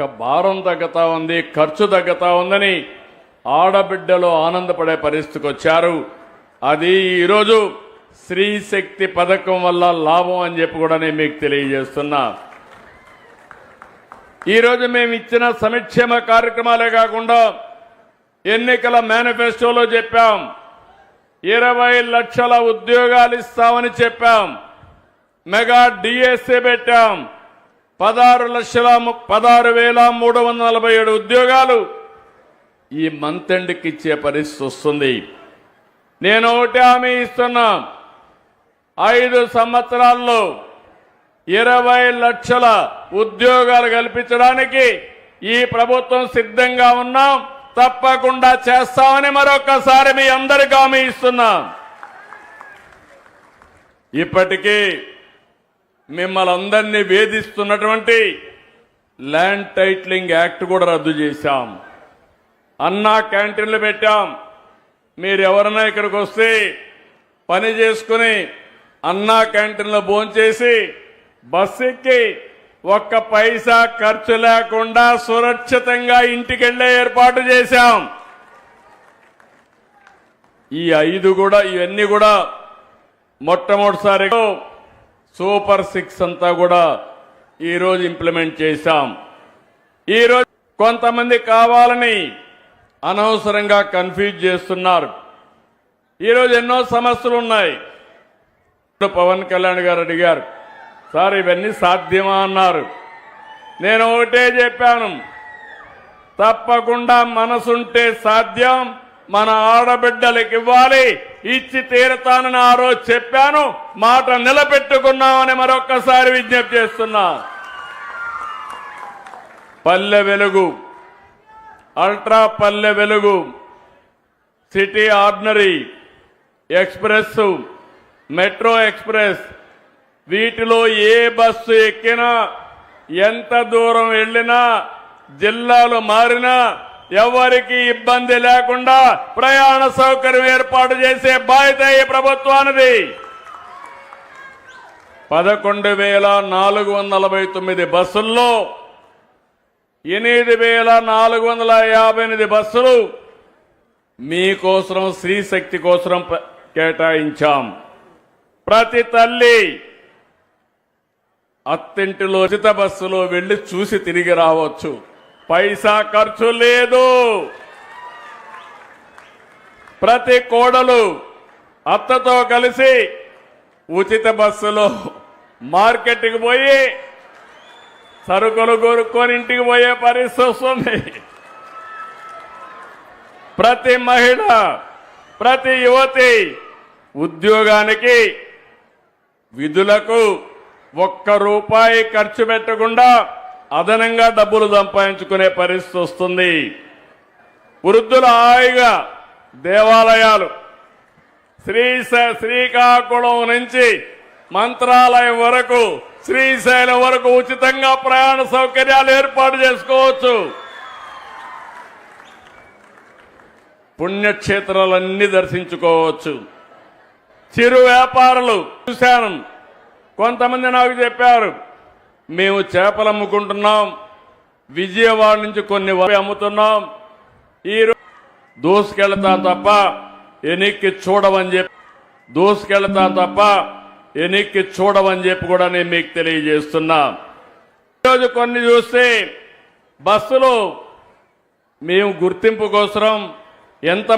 భారం తగ్గుతా ఉంది ఖర్చు తగ్గుతా ఉందని ఆడబిడ్డలు ఆనందపడే పరిస్థితికి వచ్చారు. అది ఈరోజు స్త్రీ శక్తి పథకం వల్ల లాభం అని చెప్పి కూడా నేను మీకు తెలియజేస్తున్నా. ఈరోజు మేము ఇచ్చిన సంక్షేమ కార్యక్రమాలే కాకుండా ఎన్నికల మేనిఫెస్టోలో చెప్పాం. ఇరవై లక్షల ఉద్యోగాలు ఇస్తామని చెప్పాం. మెగా డిఎస్సీ పెట్టాం. పదహారు లక్షల ము- పదహారు వేల మూడు వందల నలభై ఏడు ఉద్యోగాలు ఈ మంత్ ఎండ్కి ఇచ్చే పరిస్థితి వస్తుంది. నేను ఒకటి హామీ ఇస్తున్నా. ఐదు సంవత్సరాల్లో ఇరవై లక్షల ఉద్యోగాలు కల్పించడానికి ఈ ప్రభుత్వం సిద్ధంగా ఉన్నాం. తప్పకుండా చేస్తామని మరొకసారి మీ అందరికీ హామీ ఇస్తున్నాం. ఇప్పటికీ మిమ్మల్ని అందరినీ వేధిస్తున్నటువంటి ల్యాండ్ టైటిలింగ్ యాక్ట్ కూడా రద్దు చేశాం. అన్నా క్యాంటీన్లు పెట్టాం. మీరు ఎవరైనా ఇక్కడికి వస్తే పని చేసుకుని అన్నా క్యాంటీన్లో భోంచేసి బస్సు ఎక్కి ఒక్క పైసా ఖర్చు లేకుండా సురక్షితంగా ఇంటికి వెళ్ళే ఏర్పాటు చేశాం. ఈ ఐదు కూడా ఇవన్నీ కూడా మొట్టమొదటిసారి సూపర్ సిక్స్ అంతా కూడా ఈరోజు ఇంప్లిమెంట్ చేశాం. ఈరోజు కొంతమంది కావాలని అనవసరంగా కన్ఫ్యూజ్ చేస్తున్నారు. ఈరోజు ఎన్నో సమస్యలు ఉన్నాయి. పవన్ కళ్యాణ్ గారు అడిగారు సార్ ఇవన్నీ సాధ్యమా? అన్నారు. నేను ఒకటే చెప్పాను తప్పకుండా మనసుంటే సాధ్యం మన ఆడబిడ్డలకు ఇవ్వాలి. ఇచ్చి తీరతానని ఆ రోజు చెప్పాను. మాట నిలబెట్టుకున్నామని మరొక్కసారి విజ్ఞప్తి చేస్తున్నా. పల్లె Velugu. Ultra Palle Velugu. City ordinary express metro express. వీటిలో ఏ బస్సు ఎక్కినా ఎంత దూరం వెళ్ళినా జిల్లాలు మారినా ఎవరికి ఇబ్బంది లేకుండా ప్రయాణ సౌకర్యం ఏర్పాటు చేసే బాధ్యత ఈ ప్రభుత్వానిది. పదకొండు వేల నాలుగు వందల నలభై తొమ్మిది బస్సుల్లో ఎనిమిది వేల నాలుగు వందల యాభై ఎనిమిది బస్సులు మీకోసం స్త్రీ శక్తి కోసం కేటాయించాం. ప్రతి తల్లి అత్తింటిలో ఉచిత బస్సులో వెళ్ళి చూసి తిరిగి రావచ్చు. పైసా ఖర్చు లేదు. ప్రతి కోడలు అత్తతో కలిసి ఉచిత బస్సులో మార్కెట్కి పోయి సరుకులు కొనుక్కొని ఇంటికి పోయే పరిస్థితి వస్తుంది. ప్రతి మహిళ ప్రతి యువతి ఉద్యోగానికి విధులకు ఒక్క రూపాయి ఖర్చు పెట్టకుండా అదనంగా డబ్బులు సంపాదించుకునే పరిస్థితి వస్తుంది. వృద్ధుల హాయిగా దేవాలయాలు శ్రీ శ్రీకాకుళం నుంచి మంత్రాలయం వరకు శ్రీశైలం వరకు ఉచితంగా ప్రయాణ సౌకర్యాలు ఏర్పాటు చేసుకోవచ్చు. పుణ్యక్షేత్రాలన్నీ దర్శించుకోవచ్చు. చిరు వ్యాపారులు చూశాను. కొంతమంది నాకు చెప్పారు మేము చేపలు అమ్ముకుంటున్నాం. విజయవాడ నుంచి కొన్ని వరి అమ్ముతున్నాం. ఈరోజు దూసుకెళ్తా తప్ప ఎనిక్కి చూడవని చెప్పి దూసుకెళ్తా తప్ప ఎనిక్కి చూడవని చెప్పి కూడా నేను మీకు తెలియజేస్తున్నా. ఈరోజు కొన్ని చూస్తే బస్సులు మేము గుర్తింపు కోసం ఎంత